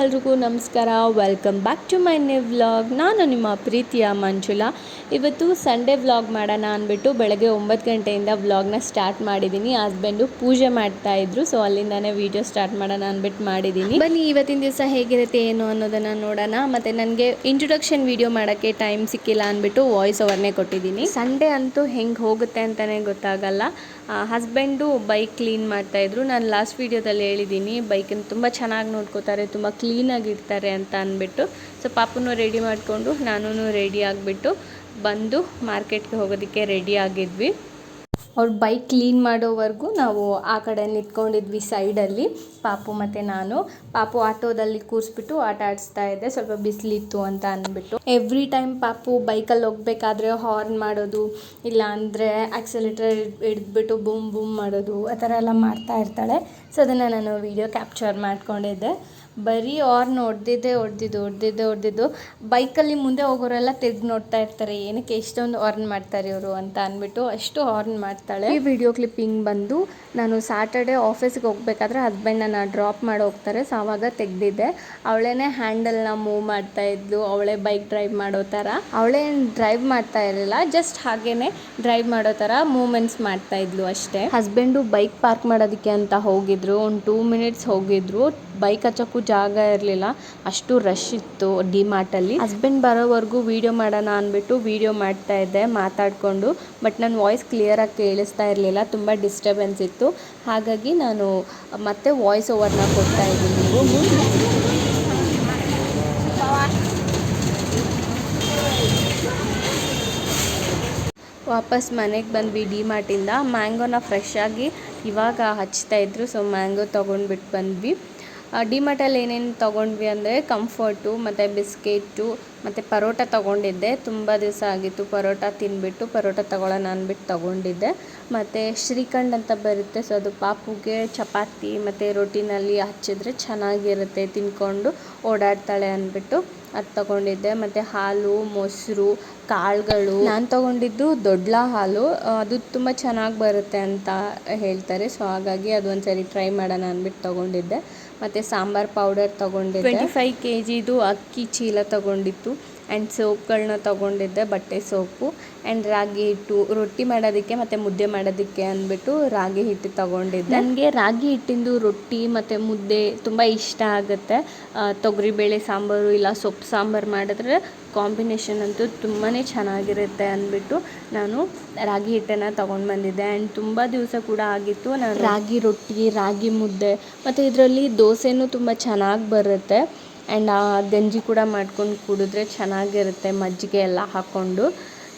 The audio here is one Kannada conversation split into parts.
ಎಲ್ರಿಗೂ ನಮಸ್ಕಾರ. Welcome back to my new vlog ನಾನು ನಿಮ್ಮ ಪ್ರೀತಿಯ ಮಂಜುಳಾ. ಇವತ್ತು ಸಂಡೇ ವ್ಲಾಗ್ ಮಾಡೋಣ ಅಂದ್ಬಿಟ್ಟು ಬೆಳಗ್ಗೆ ಒಂಬತ್ತು ಗಂಟೆಯಿಂದ ವ್ಲಾಗ್ನ ಸ್ಟಾರ್ಟ್ ಮಾಡಿದ್ದೀನಿ. ಹಸ್ಬೆಂಡು ಪೂಜೆ ಮಾಡ್ತಾ ಇದ್ರು ಸೊ ಅಲ್ಲಿಂದಾನೇ ವೀಡಿಯೋ ಸ್ಟಾರ್ಟ್ ಮಾಡೋಣ ಅಂದ್ಬಿಟ್ಟು ಮಾಡಿದ್ದೀನಿ. ಬನ್ನಿ, ಇವತ್ತಿನ ದಿವಸ ಹೇಗಿರುತ್ತೆ, ಏನು ಅನ್ನೋದನ್ನು ನೋಡೋಣ. ಮತ್ತು ನನಗೆ ಇಂಟ್ರೊಡಕ್ಷನ್ ವೀಡಿಯೋ ಮಾಡೋಕ್ಕೆ ಟೈಮ್ ಸಿಕ್ಕಿಲ್ಲ ಅಂದ್ಬಿಟ್ಟು ವಾಯ್ಸ್ ಓವರ್ನೇ ಕೊಟ್ಟಿದ್ದೀನಿ. ಸಂಡೇ ಅಂತೂ ಹೆಂಗೆ ಹೋಗುತ್ತೆ ಅಂತಲೇ ಗೊತ್ತಾಗಲ್ಲ. ಹಸ್ಬೆಂಡು ಬೈಕ್ ಕ್ಲೀನ್ ಮಾಡ್ತಾಯಿದ್ರು ನಾನು ಲಾಸ್ಟ್ ವೀಡಿಯೋದಲ್ಲಿ ಹೇಳಿದ್ದೀನಿ ಬೈಕನ್ನು ತುಂಬ ಚೆನ್ನಾಗಿ ನೋಡ್ಕೋತಾರೆ, ತುಂಬ ಇಡ್ತಾರೆ ಅಂತ ಅಂದ್ಬಿಟ್ಟು, ಸೊ ಪಾಪುನೂ ರೆಡಿ ಮಾಡಿಕೊಂಡು ನಾನೂ ರೆಡಿ ಆಗಿಬಿಟ್ಟು ಬಂದು ಮಾರ್ಕೆಟ್ಗೆ ಹೋಗೋದಕ್ಕೆ ರೆಡಿ ಆಗಿದ್ವಿ. ಅವ್ರು ಬೈಕ್ ಕ್ಲೀನ್ ಮಾಡೋವರೆಗೂ ನಾವು ಆ ಕಡೆ ನಿಂತ್ಕೊಂಡಿದ್ವಿ ಸೈಡಲ್ಲಿ ಪಾಪು ಮತ್ತು ನಾನು. ಪಾಪು ಆಟೋದಲ್ಲಿ ಕೂರಿಸ್ಬಿಟ್ಟು ಆಟ ಆಡಿಸ್ತಾ ಇದ್ದೆ, ಸ್ವಲ್ಪ ಬಿಸಿಲಿತ್ತು ಅಂತ ಅಂದ್ಬಿಟ್ಟು. ಎವ್ರಿ ಟೈಮ್ ಪಾಪು ಬೈಕಲ್ಲಿ ಹೋಗಬೇಕಾದ್ರೆ ಹಾರ್ನ್ ಮಾಡೋದು, ಇಲ್ಲ ಅಂದರೆ ಆಕ್ಸಲೇಟರ್ ಹಿಡಿದ್ಬಿಟ್ಟು ಬೂಮ್ ಬೂಮ್ ಮಾಡೋದು, ಆ ಥರ ಎಲ್ಲ ಮಾಡ್ತಾ ಇರ್ತಾಳೆ. ಸೊ ಅದನ್ನು ನಾನು ವೀಡಿಯೋ ಕ್ಯಾಪ್ಚರ್ ಮಾಡ್ಕೊಂಡಿದ್ದೆ. ಬರೀ ಆರ್ನ್ ಹೊಡ್ದಿದ್ದೆ ಹೊಡ್ದಿದ್ದು ಹೊಡ್ದಿದ್ದೆ ಹೊಡ್ದಿದ್ದು ಬೈಕಲ್ಲಿ ಮುಂದೆ ಹೋಗೋರೆಲ್ಲ ತಿರ್ಗಿ ನೋಡ್ತಾ ಇರ್ತಾರೆ ಏನಕ್ಕೆ ಎಷ್ಟೊಂದು ಆರ್ನ್ ಮಾಡ್ತಾರೆ ಇವರು ಅಂತ ಅಂದ್ಬಿಟ್ಟು ಅಷ್ಟು ಆರ್ನ್ ಮಾಡ್ತಾಳೆ. ಈ ವಿಡಿಯೋ ಕ್ಲಿಪ್ಪಿಂಗ್ ಬಂದು ನಾನು ಸ್ಯಾಟರ್ಡೆ ಆಫೀಸ್ಗೆ ಹೋಗ್ಬೇಕಾದ್ರೆ ಹಸ್ಬೆಂಡ್ ನನ್ನ ಡ್ರಾಪ್ ಮಾಡಿ ಹೋಗ್ತಾರೆ ಸೊ ಆವಾಗ ತೆಗೆದಿದ್ದೆ. ಅವಳೇನೆ ಹ್ಯಾಂಡಲ್ನ ಮೂವ್ ಮಾಡ್ತಾ ಇದ್ಲು ಅವಳೇ ಬೈಕ್ ಡ್ರೈವ್ ಮಾಡೋ ಥರ. ಅವಳೇ ಡ್ರೈವ್ ಮಾಡ್ತಾ ಇರಲಿಲ್ಲ ಜಸ್ಟ್ ಹಾಗೇನೆ ಡ್ರೈವ್ ಮಾಡೋ ಥರ ಮೂಮೆಂಟ್ಸ್ ಮಾಡ್ತಾ ಇದ್ಲು ಅಷ್ಟೇ. ಹಸ್ಬೆಂಡು ಬೈಕ್ ಪಾರ್ಕ್ ಮಾಡೋದಕ್ಕೆ ಅಂತ ಹೋಗಿದ್ರು ಒಂದು ಟೂ ಮಿನಿಟ್ಸ್ ಹೋಗಿದ್ರು. ಬೈಕ್ ಹಚ್ಚೋಕ್ಕೂ ಜಾಗ ಇರಲಿಲ್ಲ. ಅಷ್ಟು ರಶ್ ಇತ್ತು ಡಿ ಮಾರ್ಟಲ್ಲಿ ಹಸ್ಬೆಂಡ್ ಬರೋವರೆಗೂ ವೀಡಿಯೋ ಮಾಡೋಣ ಅಂದ್ಬಿಟ್ಟು ವೀಡಿಯೋ ಮಾಡ್ತಾ ಇದ್ದೆ, ಮಾತಾಡಿಕೊಂಡು. ಬಟ್ ನನ್ನ ವಾಯ್ಸ್ ಕ್ಲಿಯರಾಗಿ ಕೇಳಿಸ್ತಾ ಇರಲಿಲ್ಲ, ತುಂಬ ಡಿಸ್ಟರ್ಬೆನ್ಸ್ ಇತ್ತು. ಹಾಗಾಗಿ ನಾನು ಮತ್ತೆ ವಾಯ್ಸ್ ಓವರ್ನ ಕೊಡ್ತಾ ಇದ್ದೀನಿ. ವಾಪಸ್ ಮನೆಗೆ ಬಂದ್ವಿ ಡಿ ಮಾರ್ಟಿಂದ ಮ್ಯಾಂಗೋನ ಫ್ರೆಶ್ ಆಗಿ ಇವಾಗ ಹಚ್ತಾ ಇದ್ರು ಸೊ ಮ್ಯಾಂಗೋ ತೊಗೊಂಡ್ಬಿಟ್ಟು ಬಂದ್ವಿ. ಡಿ ಮಾರ್ಟಲ್ಲಿ ಏನೇನು ತೊಗೊಂಡ್ವಿ ಅಂದರೆ ಕಂಫರ್ಟು ಮತ್ತು ಬಿಸ್ಕೆಟು ಮತ್ತು ಪರೋಟ ತೊಗೊಂಡಿದ್ದೆ. ತುಂಬ ದಿವಸ ಆಗಿತ್ತು ಪರೋಟ ತಿನ್ಬಿಟ್ಟು, ಪರೋಟ ತೊಗೊಳ್ಳೋಣ ಅಂದ್ಬಿಟ್ಟು ತೊಗೊಂಡಿದ್ದೆ. ಮತ್ತು ಶ್ರೀಖಂಡ್ ಅಂತ ಬರುತ್ತೆ ಸೊ ಅದು ಪಾಪುಗೆ ಚಪಾತಿ ಮತ್ತು ರೊಟ್ಟಿನಲ್ಲಿ ಹಚ್ಚಿದ್ರೆ ಚೆನ್ನಾಗಿರುತ್ತೆ ತಿನ್ಕೊಂಡು ಓಡಾಡ್ತಾಳೆ ಅಂದ್ಬಿಟ್ಟು ಅದು ತೊಗೊಂಡಿದ್ದೆ. ಮತ್ತು ಹಾಲು, ಮೊಸರು, ಕಾಳುಗಳು. ನಾನು ತೊಗೊಂಡಿದ್ದು ದೊಡ್ಡ ಹಾಲು. ಅದು ತುಂಬ ಚೆನ್ನಾಗಿ ಬರುತ್ತೆ ಅಂತ ಹೇಳ್ತಾರೆ ಸೊ ಹಾಗಾಗಿ ಅದು ಒಂದ್ಸರಿ ಟ್ರೈ ಮಾಡೋಣ ಅಂದ್ಬಿಟ್ಟು ತೊಗೊಂಡಿದ್ದೆ. ಮತ್ತು ಸಾಂಬಾರ್ ಪೌಡರ್ ತೊಗೊಂಡಿದ್ದೆ. ಟ್ವೆಂಟಿ ಫೈವ್ ಕೆ ಜಿದು ಅಕ್ಕಿ ಚೀಲ ತೊಗೊಂಡಿತ್ತು ಆ್ಯಂಡ್ ಸೋಪ್ಗಳನ್ನ ತೊಗೊಂಡಿದ್ದೆ ಬಟ್ಟೆ ಸೋಪು ಆ್ಯಂಡ್ ರಾಗಿ ಹಿಟ್ಟು. ರೊಟ್ಟಿ ಮಾಡೋದಕ್ಕೆ ಮತ್ತು ಮುದ್ದೆ ಮಾಡೋದಕ್ಕೆ ಅಂದ್ಬಿಟ್ಟು ರಾಗಿ ಹಿಟ್ಟು ತೊಗೊಂಡಿದ್ದೆ. ನನಗೆ ರಾಗಿ ಹಿಟ್ಟಿಂದು ರೊಟ್ಟಿ ಮತ್ತು ಮುದ್ದೆ ತುಂಬ ಇಷ್ಟ ಆಗುತ್ತೆ. ತೊಗರಿಬೇಳೆ ಸಾಂಬಾರು ಇಲ್ಲ ಸೊಪ್ಪು ಸಾಂಬಾರು ಮಾಡಿದ್ರೆ ಕಾಂಬಿನೇಷನ್ ಅಂತೂ ತುಂಬಾ ಚೆನ್ನಾಗಿರುತ್ತೆ ಅಂದ್ಬಿಟ್ಟು ನಾನು ರಾಗಿ ಹಿಟ್ಟನ್ನು ತೊಗೊಂಡು ಬಂದಿದ್ದೆ. ಆ್ಯಂಡ್ ತುಂಬ ದಿವಸ ಕೂಡ ಆಗಿತ್ತು ನಾನು ರಾಗಿ ರೊಟ್ಟಿ ರಾಗಿ ಮುದ್ದೆ ಮತ್ತು ಇದರಲ್ಲಿ ದೋಸೆನೂ ತುಂಬ ಚೆನ್ನಾಗಿ ಬರುತ್ತೆ. ಆ್ಯಂಡ್ ಆ ಗಂಜಿ ಕೂಡ ಮಾಡ್ಕೊಂಡು ಕುಡಿದ್ರೆ ಚೆನ್ನಾಗಿರುತ್ತೆ ಮಜ್ಜಿಗೆ ಎಲ್ಲ ಹಾಕ್ಕೊಂಡು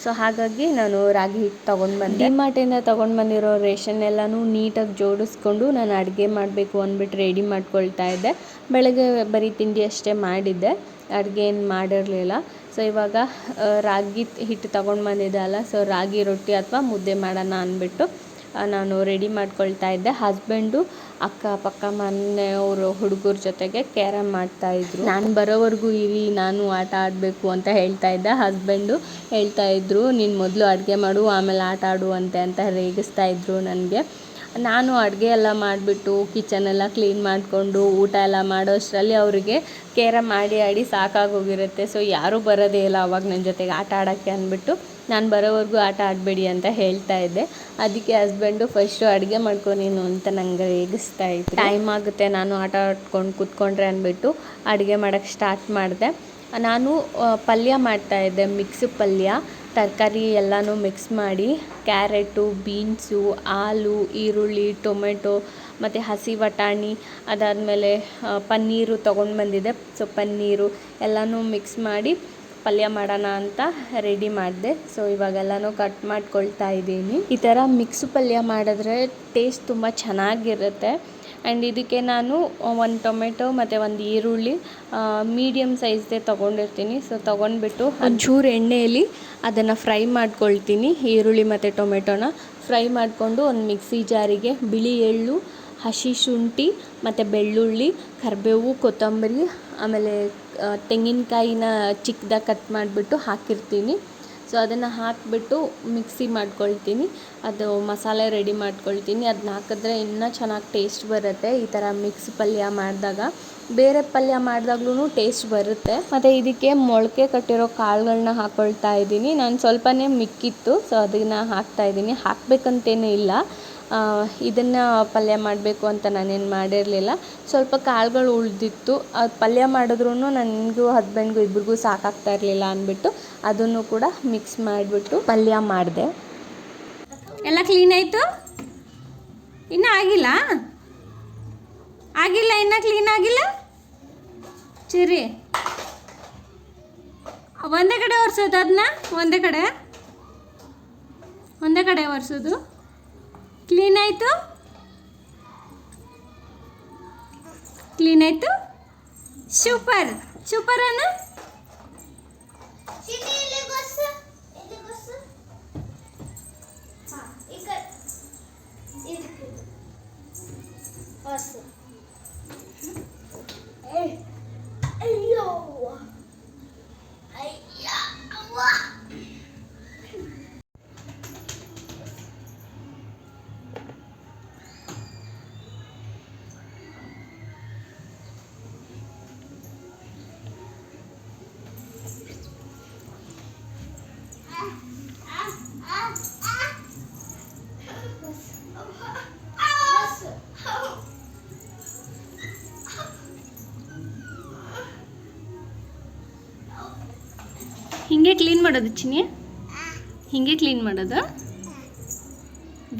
ಸೊ ಹಾಗಾಗಿ ನಾನು ರಾಗಿ ಹಿಟ್ಟು ತೊಗೊಂಡು ಬಂದೆ. ಡಿಮಾರ್ಟಿಂದ ತೊಗೊಂಡು ಬಂದಿರೋ ರೇಷನ್ ಎಲ್ಲನೂ ನೀಟಾಗಿ ಜೋಡಿಸ್ಕೊಂಡು ನಾನು ಅಡುಗೆ ಮಾಡಬೇಕು ಅಂದ್ಬಿಟ್ಟು ರೆಡಿ ಮಾಡ್ಕೊಳ್ತಾ ಇದ್ದೆ. ಬೆಳಗ್ಗೆ ಬರೀ ತಿಂಡಿ ಅಷ್ಟೇ ಮಾಡಿದ್ದೆ. ಅಡುಗೆ ಏನು ಮಾಡಿರಲಿಲ್ಲ. ಸೊ ಇವಾಗ ರಾಗಿ ಹಿಟ್ಟು ತಗೊಂಡು ಬಂದಿದ್ದೆ ಅಲ್ಲ, ಸೊ ರಾಗಿ ರೊಟ್ಟಿ ಅಥವಾ ಮುದ್ದೆ ಮಾಡೋಣ ಅಂದ್ಬಿಟ್ಟು ನಾನು ರೆಡಿ ಮಾಡ್ಕೊಳ್ತಾ ಇದ್ದೆ. ಹಸ್ಬೆಂಡು ಅಕ್ಕಪಕ್ಕ ಮನೆಯವರು ಹುಡುಗರ ಜೊತೆಗೆ ಕ್ಯಾರಮ್ ಮಾಡ್ತಾಯಿದ್ರು ನಾನು ಬರೋವರೆಗೂ ಇರಿ, ನಾನು ಆಟ ಆಡಬೇಕು ಅಂತ ಹೇಳ್ತಾ ಇದ್ದೆ. ಹಸ್ಬೆಂಡು ಹೇಳ್ತಾ ಇದ್ರು, ನೀನು ಮೊದಲು ಅಡುಗೆ ಮಾಡು, ಆಮೇಲೆ ಆಟ ಆಡು ಅಂತೆ ರೇಗಿಸ್ತಾ ಇದ್ರು ನನಗೆ. ನಾನು ಅಡುಗೆ ಎಲ್ಲ ಮಾಡಿಬಿಟ್ಟು ಕಿಚನೆಲ್ಲ ಕ್ಲೀನ್ ಮಾಡಿಕೊಂಡು ಊಟ ಎಲ್ಲ ಮಾಡೋ ಅಷ್ಟರಲ್ಲಿ ಅವರಿಗೆ ಕೇರಮ್ ಆಡಿ ಆಡಿ ಸಾಕಾಗೋಗಿರುತ್ತೆ ಸೊ ಯಾರೂ ಬರೋದೇ ಇಲ್ಲ ಅವಾಗ ನನ್ನ ಜೊತೆಗೆ ಆಟ ಆಡೋಕ್ಕೆ ಅಂದ್ಬಿಟ್ಟು ನಾನು ಬರೋವರೆಗೂ ಆಟ ಆಡಬೇಡಿ ಅಂತ ಹೇಳ್ತಾ ಇದ್ದೆ. ಅದಕ್ಕೆ ಹಸ್ಬೆಂಡು ಫಸ್ಟು ಅಡುಗೆ ಮಾಡ್ಕೊ ನೀನು ಅಂತ ನನಗೆ ರೇಗಿಸ್ತಾ ಇತ್ತು ಟೈಮ್ ಆಗುತ್ತೆ, ನಾನು ಆಟ ಆಡ್ಕೊಂಡು ಕೂತ್ಕೊಂಡ್ರೆ ಅಂದ್ಬಿಟ್ಟು ಅಡುಗೆ ಮಾಡೋಕ್ಕೆ ಸ್ಟಾರ್ಟ್ ಮಾಡಿದೆ. ನಾನು ಪಲ್ಯ ಮಾಡ್ತಾಯಿದ್ದೆ ಮಿಕ್ಸ್ ಪಲ್ಯ. ತರಕಾರಿ ಎಲ್ಲನೂ ಮಿಕ್ಸ್ ಮಾಡಿ ಕ್ಯಾರೆಟು, ಬೀನ್ಸು ಆಲೂ ಈರುಳ್ಳಿ, ಟೊಮೆಟೊ ಮತ್ತು ಹಸಿ ಬಟಾಣಿ ಅದಾದಮೇಲೆ ಪನ್ನೀರು ತೊಗೊಂಡು ಬಂದಿದ್ದೆ ಸೊ ಪನ್ನೀರು ಎಲ್ಲನೂ ಮಿಕ್ಸ್ ಮಾಡಿ ಪಲ್ಯ ಮಾಡೋಣ ಅಂತ ರೆಡಿ ಮಾಡಿದೆ. ಸೊ ಇವಾಗೆಲ್ಲನೂ ಕಟ್ ಮಾಡ್ಕೊಳ್ತಾ ಇದ್ದೀನಿ. ಈ ಥರ ಮಿಕ್ಸ್ ಪಲ್ಯ ಮಾಡಿದ್ರೆ ಟೇಸ್ಟ್ ತುಂಬ ಚೆನ್ನಾಗಿರುತ್ತೆ. ಆ್ಯಂಡ್ ಇದಕ್ಕೆ ನಾನು ಒಂದು ಟೊಮೆಟೊ ಮತ್ತು ಒಂದು ಈರುಳ್ಳಿ ಮೀಡಿಯಮ್ ಸೈಜ್ದೇ ತೊಗೊಂಡಿರ್ತೀನಿ. ಸೊ ತೊಗೊಂಡ್ಬಿಟ್ಟು ಒಂಚೂರು ಎಣ್ಣೆಯಲ್ಲಿ ಅದನ್ನು ಫ್ರೈ ಮಾಡ್ಕೊಳ್ತೀನಿ, ಈರುಳ್ಳಿ ಮತ್ತು ಟೊಮೆಟೊನ. ಫ್ರೈ ಮಾಡಿಕೊಂಡು ಒಂದು ಮಿಕ್ಸಿ ಜಾರಿಗೆ ಬಿಳಿ ಎಳ್ಳು, ಹಸಿ ಶುಂಠಿ ಮತ್ತು ಬೆಳ್ಳುಳ್ಳಿ, ಕರಿಬೇವು, ಕೊತ್ತಂಬರಿ, ಆಮೇಲೆ ತೆಂಗಿನಕಾಯಿನ ಚಿಕ್ಕದಾಗಿ ಕಟ್ ಮಾಡಿಬಿಟ್ಟು ಹಾಕಿರ್ತೀನಿ. ಸೊ ಅದನ್ನು ಹಾಕಿಬಿಟ್ಟು ಮಿಕ್ಸಿ ಮಾಡ್ಕೊಳ್ತೀನಿ. ಅದು ಮಸಾಲೆ ರೆಡಿ ಮಾಡ್ಕೊಳ್ತೀನಿ. ಅದನ್ನ ಹಾಕಿದ್ರೆ ಇನ್ನೂ ಚೆನ್ನಾಗಿ ಟೇಸ್ಟ್ ಬರುತ್ತೆ ಈ ಥರ ಮಿಕ್ಸ್ ಪಲ್ಯ ಮಾಡಿದಾಗ. ಬೇರೆ ಪಲ್ಯ ಮಾಡಿದಾಗ್ಲೂ ಟೇಸ್ಟ್ ಬರುತ್ತೆ. ಮತ್ತು ಇದಕ್ಕೆ ಮೊಳಕೆ ಕಟ್ಟಿರೋ ಕಾಳುಗಳನ್ನ ಹಾಕ್ಕೊಳ್ತಾ ಇದ್ದೀನಿ. ನಾನು ಸ್ವಲ್ಪನೇ ಮಿಕ್ಕಿತ್ತು ಸೊ ಅದನ್ನು ಹಾಕ್ತಾ ಇದ್ದೀನಿ. ಹಾಕಬೇಕಂತೇನು ಇಲ್ಲ. ಇದನ್ನು ಪಲ್ಯ ಮಾಡಬೇಕು ಅಂತ ನಾನೇನು ಮಾಡಿರಲಿಲ್ಲ. ಸ್ವಲ್ಪ ಕಾಳುಗಳು ಉಳಿದಿತ್ತು. ಅದು ಪಲ್ಯ ಮಾಡಿದ್ರೂ ನನಗೂ ಹಸ್ಬೆಂಡ್ಗೂ ಇಬ್ರಿಗೂ ಸಾಕಾಗ್ತಾ ಇರಲಿಲ್ಲ ಅಂದ್ಬಿಟ್ಟು ಅದನ್ನು ಕೂಡ ಮಿಕ್ಸ್ ಮಾಡಿಬಿಟ್ಟು ಪಲ್ಯ ಮಾಡಿದೆ. ಎಲ್ಲ ಕ್ಲೀನ್ ಆಯಿತು? ಇನ್ನೂ ಆಗಿಲ್ಲ? ಆಗಿಲ್ಲ, ಇನ್ನೂ ಕ್ಲೀನ್ ಆಗಿಲ್ಲ? ಚಿರಿ. ಒಂದೇ ಕಡೆ ಒರೆಸೋದು ಅದನ್ನ ಒಂದೇ ಕಡೆ? ಒಂದೇ ಕಡೆ ಒರೆಸೋದು? ಕ್ಲೀನ್ ಆಯಿತು? ಕ್ಲೀನ್ ಆಯಿತು? ಸೂಪರ್ ಸೂಪರ್ ಅನ್ನ ಹಿಂಗೆ ಕ್ಲೀನ್ ಮಾಡೋದು ಚಿನಿ ಹಿಂಗೆ ಕ್ಲೀನ್ ಮಾಡೋದು?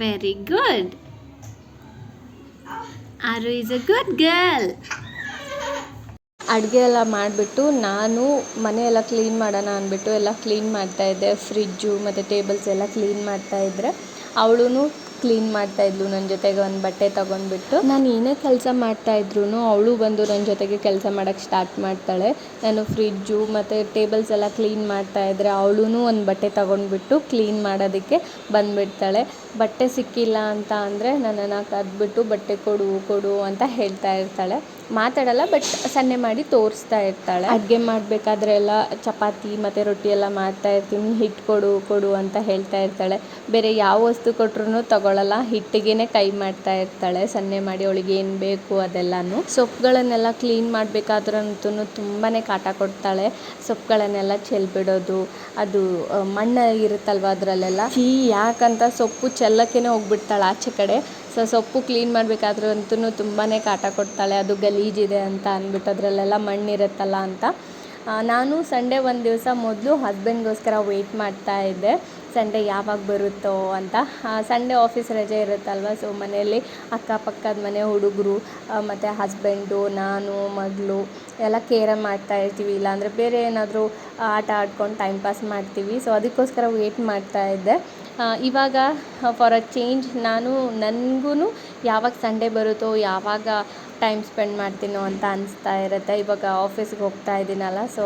Very good Aaru is a good girl ಅಡುಗೆ ಎಲ್ಲ ಮಾಡಿಬಿಟ್ಟು ನಾನು ಮನೆ ಎಲ್ಲ ಕ್ಲೀನ್ ಮಾಡೋಣ ಅಂದ್ಬಿಟ್ಟು ಎಲ್ಲ ಕ್ಲೀನ್ ಮಾಡ್ತಾಯಿದ್ದೆ ಫ್ರಿಜ್ಜು ಮತ್ತು ಟೇಬಲ್ಸ್ ಎಲ್ಲ ಕ್ಲೀನ್ ಮಾಡ್ತಾಯಿದ್ರೆ ಅವಳು ಕ್ಲೀನ್ ಮಾಡ್ತಾ ಇದ್ಲು. ನನ್ನ ಜೊತೆಗೆ ಒಂದು ಬಟ್ಟೆ ತಗೊಂಡ್ಬಿಟ್ಟು. ನಾನು ಏನೇ ಕೆಲಸ ಮಾಡ್ತಾ ಇದ್ರೂ ಅವಳು ಬಂದು ನನ್ನ ಜೊತೆಗೆ ಕೆಲಸ ಮಾಡೋಕ್ಕೆ ಸ್ಟಾರ್ಟ್ ಮಾಡ್ತಾಳೆ. ನಾನು ಫ್ರಿಜ್ಜು ಮತ್ತು ಟೇಬಲ್ಸ್ ಎಲ್ಲ ಕ್ಲೀನ್ ಮಾಡ್ತಾ ಇದ್ರೆ ಅವಳೂ ಒಂದು ಬಟ್ಟೆ ತಗೊಂಡ್ಬಿಟ್ಟು ಕ್ಲೀನ್ ಮಾಡೋದಕ್ಕೆ ಬಂದುಬಿಡ್ತಾಳೆ. ಬಟ್ಟೆ ಸಿಕ್ಕಿಲ್ಲ ಅಂತ ಅಂದರೆ ನನ್ನನ್ನು ಕರೆದ್ಬಿಟ್ಟು ಬಟ್ಟೆ ಕೊಡು ಕೊಡು ಅಂತ ಹೇಳ್ತಾ ಇರ್ತಾಳೆ. ಮಾತಾಡಲ್ಲ ಬಟ್ ಸನ್ನೆ ಮಾಡಿ ತೋರಿಸ್ತಾ ಇರ್ತಾಳೆ. ಅಡುಗೆ ಮಾಡಬೇಕಾದ್ರೆ ಎಲ್ಲ ಚಪಾತಿ ಮತ್ತು ರೊಟ್ಟಿ ಎಲ್ಲ ಮಾಡ್ತಾ ಇರ್ತೀನಿ ಹಿಟ್ಟು ಕೊಡು ಕೊಡು ಅಂತ ಹೇಳ್ತಾ ಇರ್ತಾಳೆ. ಬೇರೆ ಯಾವ ವಸ್ತು ಕೊಟ್ರೂ ತಗೊಳ್ಳಲ್ಲ ಹಿಟ್ಟಿಗೆ ಕೈ ಮಾಡ್ತಾ ಇರ್ತಾಳೆ. ಸನ್ನೆ ಮಾಡಿ ಅವಳಿಗೆ ಏನು ಬೇಕು ಅದೆಲ್ಲನೂ. ಸೊಪ್ಪುಗಳನ್ನೆಲ್ಲ ಕ್ಲೀನ್ ಮಾಡಬೇಕಾದ್ರಂತೂ ತುಂಬಾ ಕಾಟ ಕೊಡ್ತಾಳೆ. ಸೊಪ್ಪುಗಳನ್ನೆಲ್ಲ ಚೆಲ್ಬಿಡೋದು, ಅದು ಮಣ್ಣು ಇರುತ್ತಲ್ವ ಅದರಲ್ಲೆಲ್ಲ. ಈ ಯಾಕಂತ ಸೊಪ್ಪು ಚೆಲ್ಲಕ್ಕೇ ಹೋಗ್ಬಿಡ್ತಾಳೆ ಆಚೆ ಕಡೆ. ಸೊ ಸೊಪ್ಪು ಕ್ಲೀನ್ ಮಾಡಬೇಕಾದ್ರೂ ಅಂತೂ ತುಂಬಾ ಕಾಟ ಕೊಡ್ತಾಳೆ, ಅದು ಗಲೀಜಿದೆ ಅಂತ ಅಂದ್ಬಿಟ್ಟು ಅದರಲ್ಲೆಲ್ಲ ಮಣ್ಣಿರುತ್ತಲ್ಲ ಅಂತ. ನಾನು ಸಂಡೇ ಒಂದು ದಿವಸ ಮೊದಲು ಹಸ್ಬೆಂಡ್ಗೋಸ್ಕರ ವೆಯ್ಟ್ ಮಾಡ್ತಾ ಇದ್ದೆ, ಸಂಡೇ ಯಾವಾಗ ಬರುತ್ತೋ ಅಂತ. ಸಂಡೇ ಆಫೀಸ್ ರಜೆ ಇರುತ್ತಲ್ವ, ಸೊ ಮನೆಯಲ್ಲಿ ಅಕ್ಕಪಕ್ಕದ ಮನೆ ಹುಡುಗರು ಮತ್ತು ಹಸ್ಬೆಂಡು ನಾನು, ಮಗಳು ಎಲ್ಲ ಕೇರ ಮಾಡ್ತಾ ಇರ್ತೀವಿ. ಇಲ್ಲಾಂದರೆ ಬೇರೆ ಏನಾದರೂ ಆಟ ಆಡ್ಕೊಂಡು ಟೈಮ್ ಪಾಸ್ ಮಾಡ್ತೀವಿ. ಸೊ ಅದಕ್ಕೋಸ್ಕರ ವೆಯ್ಟ್ ಮಾಡ್ತಾ ಇದ್ದೆ. ಇವಾಗ ಫಾರ್ ಅ ಚೇಂಜ್ ನಾನು ನನಗೂ ಯಾವಾಗ ಸಂಡೇ ಬರುತ್ತೋ ಯಾವಾಗ ಟೈಮ್ ಸ್ಪೆಂಡ್ ಮಾಡ್ತೀನೋ ಅಂತ ಅನಿಸ್ತಾ ಇರುತ್ತೆ. ಇವಾಗ ಆಫೀಸ್ಗೆ ಹೋಗ್ತಾ ಇದ್ದೀನಲ್ಲ ಸೊ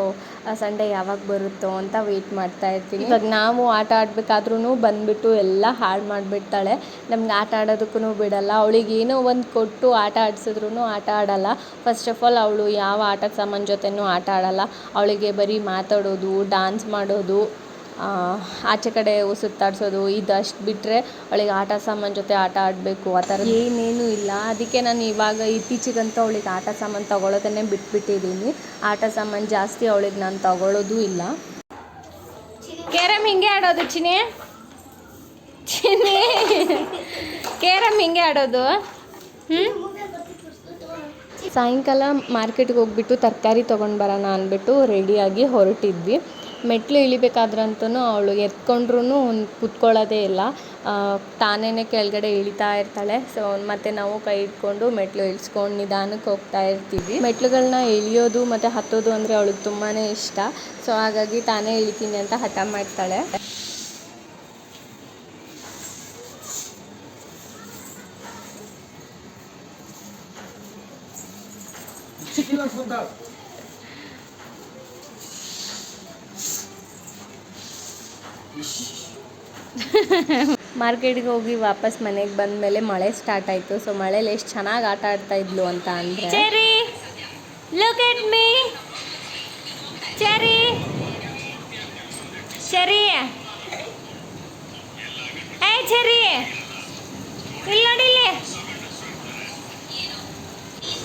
ಸಂಡೇ ಯಾವಾಗ ಬರುತ್ತೋ ಅಂತ ವೆಯ್ಟ್ ಮಾಡ್ತಾ ಇರ್ತೀನಿ. ಇವಾಗ ನಾವು ಆಟ ಆಡಬೇಕಾದ್ರೂ ಬಂದುಬಿಟ್ಟು ಎಲ್ಲ ಹಾಳು ಮಾಡಿಬಿಡ್ತಾಳೆ. ನಮ್ಗೆ ಆಟ ಆಡೋದಕ್ಕೂ ಬಿಡಲ್ಲ. ಅವಳಿಗೆ ಏನೋ ಒಂದು ಕೊಟ್ಟು ಆಟ ಆಡಿಸಿದ್ರು ಆಟ ಆಡಲ್ಲ. ಫಸ್ಟ್ ಆಫ್ ಆಲ್ ಅವಳು ಯಾವ ಆಟದ ಸಾಮಾನು ಜೊತೆನೂ ಆಟ ಆಡಲ್ಲ. ಅವಳಿಗೆ ಬರೀ ಮಾತಾಡೋದು ಡಾನ್ಸ್ ಮಾಡೋದು ಆಚೆ ಕಡೆ ಸುತ್ತಾಡ್ಸೋದು ಅಷ್ಟು ಬಿಟ್ಟರೆ ಅವಳಿಗೆ ಆಟ ಸಾಮಾನು ಜೊತೆ ಆಟ ಆಡಬೇಕು ಆ ಥರ ಏನೇನೂ ಇಲ್ಲ. ಅದಕ್ಕೆ ನಾನು ಇವಾಗ ಇತ್ತೀಚೆಗಂತೂ ಅವಳಿಗೆ ಆಟ ಸಾಮಾನು ತೊಗೊಳೋದನ್ನೇ ಬಿಟ್ಬಿಟ್ಟಿದ್ದೀನಿ. ಆಟ ಸಾಮಾನು ಜಾಸ್ತಿ ಅವಳಿಗೆ ನಾನು ತಗೊಳ್ಳೋದು ಇಲ್ಲ. ಕೇರಮ್ ಹಿಂಗೆ ಆಡೋದು ಚಿನಿ ಚಿನಿ ಕೇರಮ್ ಹಿಂಗೆ ಆಡೋದು. ಹ್ಞೂ ಸಾಯಂಕಾಲ ಮಾರ್ಕೆಟ್ಗೆ ಹೋಗ್ಬಿಟ್ಟು ತರಕಾರಿ ತೊಗೊಂಡು ಬರೋಣ ಅಂದ್ಬಿಟ್ಟು ರೆಡಿಯಾಗಿ ಹೊರಟಿದ್ವಿ. ಮೆಟ್ಲು ಇಳಿಬೇಕಾದ್ರಂತೂ ಅವಳು ಎತ್ಕೊಂಡ್ರೂ ಕುತ್ಕೊಳ್ಳೋದೇ ಇಲ್ಲ. ತಾನೇ ಕೆಳಗಡೆ ಇಳಿತಾ ಇರ್ತಾಳೆ. ಸೊ ಮತ್ತು ನಾವು ಕೈ ಇಟ್ಕೊಂಡು ಮೆಟ್ಲು ಇಳಿಸ್ಕೊಂಡು ನಿಧಾನಕ್ಕೆ ಹೋಗ್ತಾ ಇರ್ತೀವಿ. ಮೆಟ್ಲುಗಳನ್ನ ಇಳಿಯೋದು ಮತ್ತು ಹತ್ತೋದು ಅಂದರೆ ಅವಳಿಗೆ ತುಂಬಾ ಇಷ್ಟ. ಸೊ ಹಾಗಾಗಿ ತಾನೇ ಇಳಿತೀನಿ ಅಂತ ಹಠ ಮಾಡ್ತಾಳೆ. ಮಾರ್ಕೆಟ್ಗೆ ಹೋಗಿ ವಾಪಸ್ ಮನೆಗೆ ಬಂದ ಮೇಲೆ ಮಳೆ ಸ್ಟಾರ್ಟ್ ಆಯಿತು. ಸೊ ಮಳೇಲಿ ಎಷ್ಟು ಚೆನ್ನಾಗಿ ಆಟ ಆಡ್ತಾ ಇದ್ಲು ಅಂತ ಅಂದ್ರೆ Cherry look at me Cherry Cherry ಏ ಚೆರಿ ಇಲ್ಲಿ ನೋಡಿ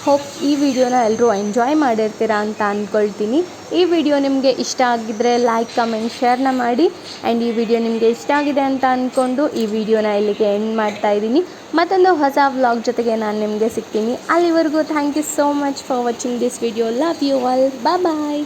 ಹೋಪ್ ಈ ವಿಡಿಯೋನ ಎಲ್ಲರೂ ಎಂಜಾಯ್ ಮಾಡಿರ್ತೀರಾ ಅಂತ ಅಂದ್ಕೊಳ್ತೀನಿ ಈ ವಿಡಿಯೋ ನಿಮಗೆ ಇಷ್ಟ ಆಗಿದ್ದರೆ ಲೈಕ್ ಕಮೆಂಟ್ ಶೇರ್ನ ಮಾಡಿ. ಆ್ಯಂಡ್ ಈ ವಿಡಿಯೋ ನಿಮಗೆ ಇಷ್ಟ ಆಗಿದೆ ಅಂತ ಅಂದ್ಕೊಂಡು ಈ ವಿಡಿಯೋನ ಇಲ್ಲಿಗೆ ಎಂಡ್ ಮಾಡ್ತಾ ಇದ್ದೀನಿ. ಮತ್ತೊಂದು ಹೊಸ ವ್ಲಾಗ್ ಜೊತೆಗೆ ನಾನು ನಿಮಗೆ ಸಿಗ್ತೀನಿ. ಅಲ್ಲಿವರೆಗೂ thank you so much for watching this video love you all bye